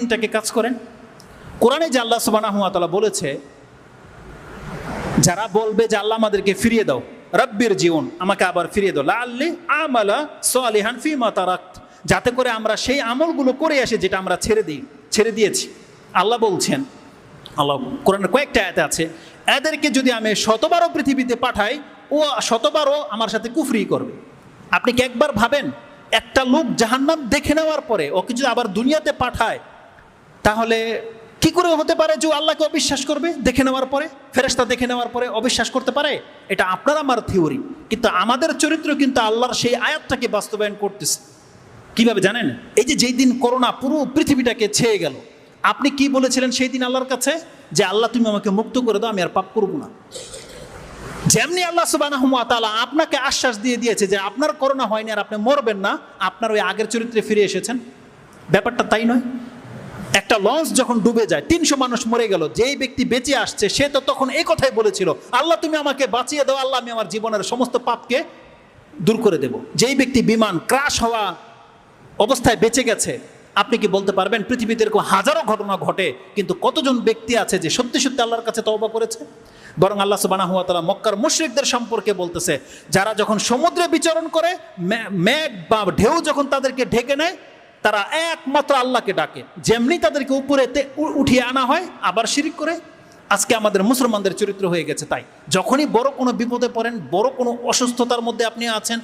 তিনটাকে কাজ করেন। কোরআনে যে আল্লাহ সুবাহ বলেছে, যারা বলবে যে আল্লাহ আমাদেরকে ফিরিয়ে দাও, রব্বির জীবন, আমাকে আবার ফিরিয়ে দাও। লাল্লি আমালা সোয়ালিহান ফি মাতারাক্ত যাতে করে আমরা সেই আমলগুলো করে আসি যেটা আমরা ছেড়ে দিই, ছেড়ে দিয়েছি। আল্লাহ বলছেন, আল্লাহ কোরআনের কয়েকটা আয়াতে আছে, এদেরকে যদি আমি শতবারও পৃথিবীতে পাঠাই, ও শতবারও আমার সাথে কুফরি করবে। আপনি কি একবার ভাবেন, একটা লোক জাহান্নাম দেখে নেওয়ার পরে ওকে যদি আবার দুনিয়াতে পাঠায় তাহলে কি করে হতে পারে যে আল্লাহকে অবিশ্বাস করবে? দেখে নেওয়ার পরে ফেরেস্তা দেখে নেওয়ার পরে অবিশ্বাস করতে পারে? এটা আপনার আমার থিওরি কিন্তু আমাদের চরিত্র কিন্তু আল্লাহর সেই আয়াতটাকে বাস্তবায়ন করতেছে। কীভাবে জানেন? এই যে যেই দিন করোনা পুরো পৃথিবীটাকে ছেয়ে গেল, আপনি কি বলেছিলেন সেই দিন আল্লাহর কাছে? যে আল্লাহ, তুমি আমাকে মুক্ত করে দাও, আমি আর পাপ করব না। যেমনি আল্লাহ সুবাহ আপনাকে আশ্বাস দিয়ে দিয়েছে যে আপনার করোনা হয়নি আর আপনি মরবেন না, আপনার ওই আগের চরিত্রে ফিরে এসেছেন। ব্যাপারটা তাই নয়। একটা লঞ্চ যখন ডুবে যায়, তিনশো মানুষ মরে গেল, যেই ব্যক্তি বেঁচে আসছে, সে তো তখন এই কথাই বলেছিল, আল্লাহ, তুমি আমাকে বাঁচিয়ে দাও, আল্লাহ, আমি আমার জীবনের সমস্ত পাপকে দূর করে দেব। যেই ব্যক্তি বিমান ক্রাশ হওয়া অবস্থায় বেঁচে গেছে, আপনি কি বলতে পারবেন, পৃথিবীতে এরকম হাজারো ঘটনা ঘটে, কিন্তু কতজন ব্যক্তি আছে যে সত্যি সত্যি আল্লাহর কাছে তওবা করেছে? বরং আল্লাহ সুবাহ তালা মক্কার মুশ্রিকদের সম্পর্কে বলতেছে, যারা যখন সমুদ্রে বিচরণ করে, মে- মেঘ বা ঢেউ যখন তাদেরকে ঢেকে নেয় তারা একমাত্র আল্লাহকে ডাকে। যেমনি তাদেরকে উপরে উঠিয়ে আনা হয়, আবার শিরিক করে। আজকে আমাদের মুসলমানদের চরিত্র হয়ে গেছে তাই। যখনই বড় কোনো বিপদে পড়েন, বড় কোনো অসুস্থতার মধ্যে আপনি আছেন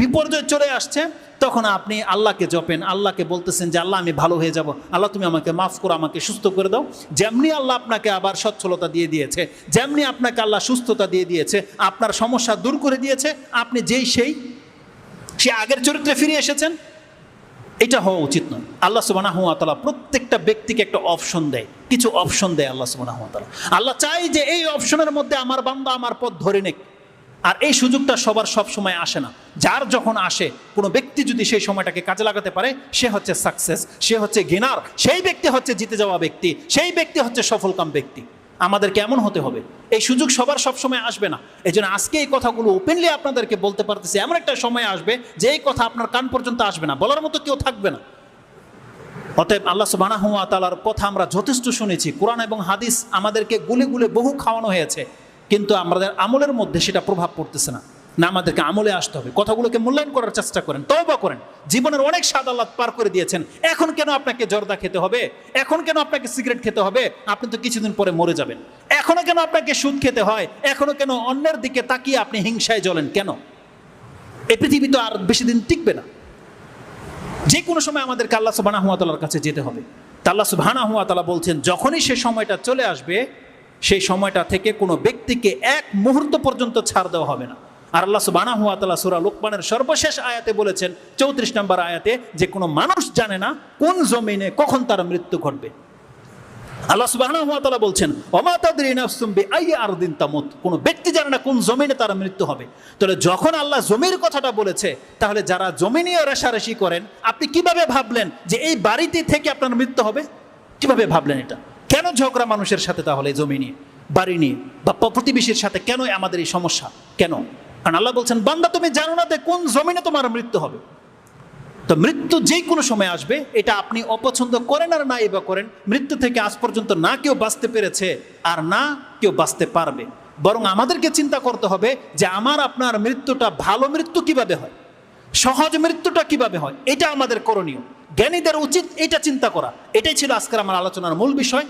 বিপর্যয় চলে আসছে তখন আপনি আল্লাহকে জপেন। আল্লাহকে বলতেছেন যে, আল্লাহ, আমি ভালো হয়ে যাব। আল্লাহ, তুমি আমাকে মাফ করো, আমাকে সুস্থ করে দাও। যেমনি আল্লাহ আপনাকে আবার সচ্ছলতা দিয়ে দিয়েছে, যেমনি আপনাকে আল্লাহ সুস্থতা দিয়ে দিয়েছে, আপনার সমস্যা দূর করে দিয়েছে, আপনি যেই সেই, সে আগের চরিত্রে ফিরে এসেছেন এটা হওয়া উচিত নয়। আল্লাহ সুবানা হুয়া তালা প্রত্যেকটা ব্যক্তিকে একটা অপশন দেয়। কিছু অপশন দেয় আল্লাহ সুবানা হুয়া তালা আল্লাহ চাই যে এই অপশনের মধ্যে আমার বান্দা আমার পথ ধরে নেক। আর এই সুযোগটা সবার সব সময় আসে না। যার যখন আসে, কোনো ব্যক্তি যদি সেই সময়টাকে কাজে লাগাতে পারে, সে হচ্ছে সাকসেস সে হচ্ছে গেনার, সেই ব্যক্তি হচ্ছে জিতে যাওয়া ব্যক্তি, সেই ব্যক্তি হচ্ছে সফলকাম ব্যক্তি। আমাদের কেমন হতে হবে। এই সুযোগ সবার সব সময় আসবে না। এই জন্য আজকে এই কথাগুলো ওপেনলি আপনাদেরকে বলতে পারতেছি, এমন একটা সময় আসবে যে এই কথা আপনার কান পর্যন্ত আসবে না, বলার মতো কেউ থাকবে না। অতএব আল্লাহ সুবাহ তালার কথা আমরা যথেষ্ট শুনেছি। কোরআন এবং হাদিস আমাদেরকে গুলে গুলে বহু খাওয়ানো হয়েছে, কিন্তু আমাদের আমলের মধ্যে সেটা প্রভাব পড়তেছে না। না, আমাদেরকে আমলে আসতে হবে। কথাগুলোকে মূল্যায়ন করার চেষ্টা করেন, তওবা করেন। জীবনের অনেক স্বাদ আল্লাহ পার করে দিয়েছেন। এখন কেন আপনাকে জর্দা খেতে হবে? এখন কেন আপনাকে সিগারেট খেতে হবে? আপনি তো কিছুদিন পরে মরে যাবেন। এখনও কেন আপনাকে সুদ খেতে হয়? এখনও কেন অন্যের দিকে তাকিয়ে আপনি হিংসায় জ্বলেন কেন? এই পৃথিবী তো আর বেশি দিন টিকবে না। যে কোনো সময় আমাদেরকে আল্লাহ সুবাহ হুয়াতালার কাছে যেতে হবে। তা আল্লাহ সুবাহ হুয়াতালা বলছেন, যখনই সে সময়টা চলে আসবে, সেই সময়টা থেকে কোনো ব্যক্তিকে এক মুহূর্ত পর্যন্ত ছাড় দেওয়া হবে না। আর আল্লাহ সুবাহ হুয়াতালা সুরা লোকমানের সর্বশেষ আয়াতে বলেছেন, চৌত্রিশ নম্বর আয়াতে, যে কোনো মানুষ জানে না কোন জমিনে কখন তার মৃত্যু ঘটবে। আল্লাহ সুবহানাহু ওয়া তাআলা বলছেন, ওমা তাদরি নাফসুম বিআই আরদিন তামুত কোন ব্যক্তি জানে না কোন জমিনে তার মৃত্যু হবে। তাহলে যখন আল্লাহ জমির কথাটা বলেছে, তাহলে যারা জমি নিয়ে রেশারেশি করেন, আপনি কীভাবে ভাবলেন যে এই বাড়িতে থেকে আপনার মৃত্যু হবে? কীভাবে ভাবলেন এটা? কেন ঝগড়া মানুষের সাথে তাহলে জমি নিয়ে, বাড়ি নিয়ে, বা প্রতিবেশীর সাথে কেন আমাদের এই সমস্যা? কেন? কারণ আল্লাহ বলছেন, বান্দা তুমি জানো না কোন জমিনে তোমার মৃত্যু হবে। তো মৃত্যু যে কোনো সময় আসবে, এটা আপনি অপছন্দ করেন আর না এবার করেন, মৃত্যু থেকে আজ পর্যন্ত না কেউ বাঁচতে পেরেছে আর না কেউ বাঁচতে পারবে। বরং আমাদেরকে চিন্তা করতে হবে যে আমার, আপনার মৃত্যুটা ভালো মৃত্যু কীভাবে হয়? সহজ মৃত্যুটা কীভাবে হয়? এটা আমাদের করণীয়। জ্ঞানীদের উচিত এটা চিন্তা করা। এটাই ছিল আজকের আমার আলোচনার মূল বিষয়।